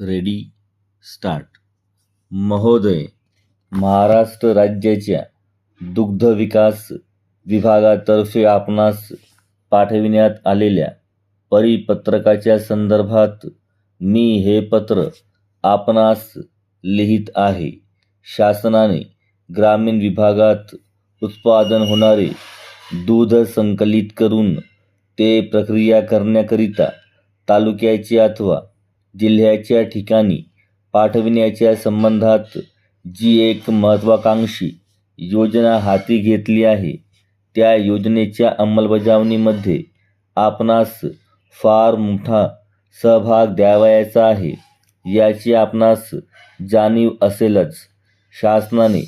Ready start. महोदय महाराष्ट्र राज्याच्या दुग्ध विकास विभागातर्फे आपणास पाठविण्यात आलेल्या परिपत्रकाच्या संदर्भात मी हे पत्र आपणास लिहित आहे. शासनाने ग्रामीण विभागात उत्पादन होणारे दूध संकलित करून ते प्रक्रिया करण्याकरिता तालुक्याचे अथवा जिल्ह्याच्या ठिकाणी पाठविण्याच्या संबंधात जी एक महत्त्वाकांक्षी योजना हाती घेतली आहे त्या योजनेच्या अंमलबजावणीमध्ये आपणास फार मोठा सहभाग द्यावयाचा आहे. याची आपणास जाणीव असेलच. शासनाने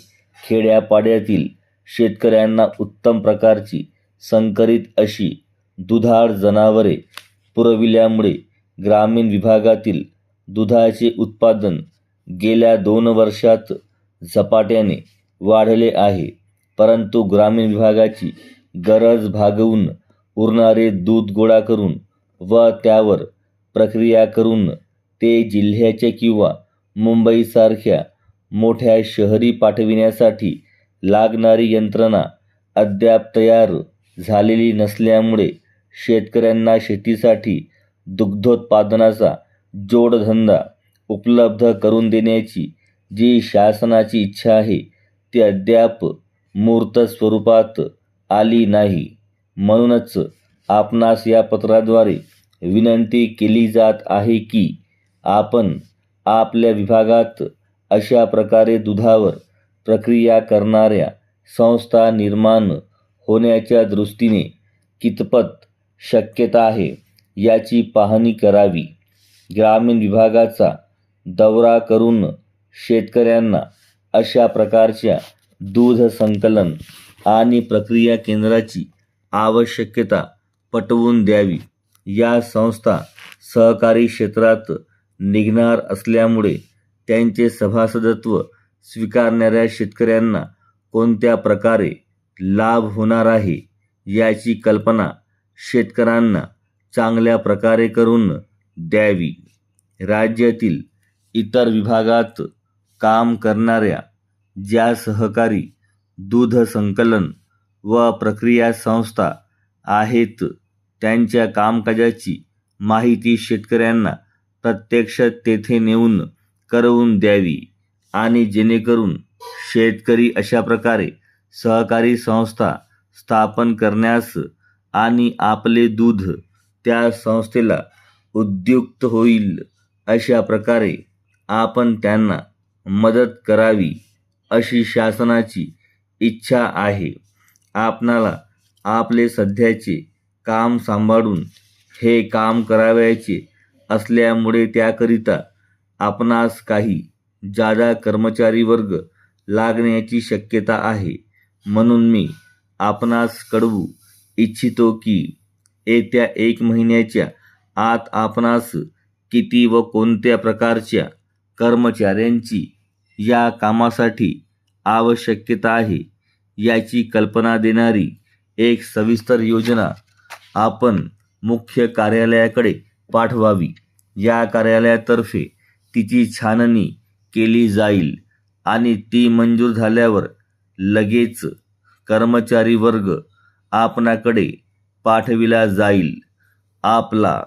खेड्यापाड्यातील शेतकऱ्यांना उत्तम प्रकारची संकरित अशी दुधाळ जनावरे पुरविल्यामुळे ग्रामीण विभागातील दुधाचे उत्पादन गेल्या दोन वर्षात झपाट्याने वाढले आहे. परंतु ग्रामीण विभागाची गरज भागवून उरणारे दूध गोळा करून व त्यावर प्रक्रिया करून ते जिल्ह्याच्या किंवा मुंबईसारख्या मोठ्या शहरी पाठविण्यासाठी लागणारी यंत्रणा अद्याप तयार झालेली नसल्यामुळे शेतकऱ्यांना शेतीसाठी दुग्धोत्पादनाचा जोडधंदा उपलब्ध करून देण्याची जी शासनाची इच्छा आहे ती अद्याप मूर्त स्वरूपात आली नाही. म्हणूनच आपणास या पत्राद्वारे विनंती केली जात आहे की आपण आपल्या विभागात अशा प्रकारे दुधावर प्रक्रिया करणाऱ्या संस्था निर्माण होण्याच्या दृष्टीने कितपत शक्यता आहे? याची पाहणी करावी. ग्रामीण विभागाचा दौरा करून शेतकऱ्यांना अशा प्रकारच्या दूध संकलन आणि प्रक्रिया केंद्राची आवश्यकता पटवून द्यावी. या संस्था सहकारी क्षेत्रात निघणार असल्यामुळे त्यांचे सभासदत्व स्वीकारणाऱ्या शेतकऱ्यांना कोणत्या प्रकारे लाभ होणार आहे याची कल्पना शेतकऱ्यांना चांगल्या प्रकारे करून द्यावी. राज्यातील इतर विभागात काम करणाऱ्या ज्या सहकारी दूध संकलन व प्रक्रिया संस्था आहेत त्यांच्या कामकाजाची माहिती शेतकऱ्यांना प्रत्यक्ष तेथे नेऊन करवून द्यावी आणि जेणेकरून शेतकरी अशा प्रकारे सहकारी संस्था स्थापन करण्यास आणि आपले दूध त्या संस्थेला उद्युक्त होईल अशा प्रकारे आपण त्यांना मदत करावी अशी शासनाची इच्छा आहे. आपणाला आपले सध्याचे काम सांभाळून हे काम करावयाचे असल्यामुळे त्याकरिता आपणास काही जादा कर्मचारी वर्ग लागण्याची शक्यता आहे. म्हणून मी आपणास कळवू इच्छितो की येत्या एक महिन्याच्या आत आपणास किती व कोणत्या प्रकारच्या कर्मचाऱ्यांची या कामासाठी आवश्यकता आहे याची कल्पना देणारी एक सविस्तर योजना आपण मुख्य कार्यालयाकडे पाठवावी. या कार्यालयातर्फे तिची छाननी केली जाईल आणि ती मंजूर झाल्यावर लगेच कर्मचारी वर्ग आपणाकडे पाठविला जाईल आपला.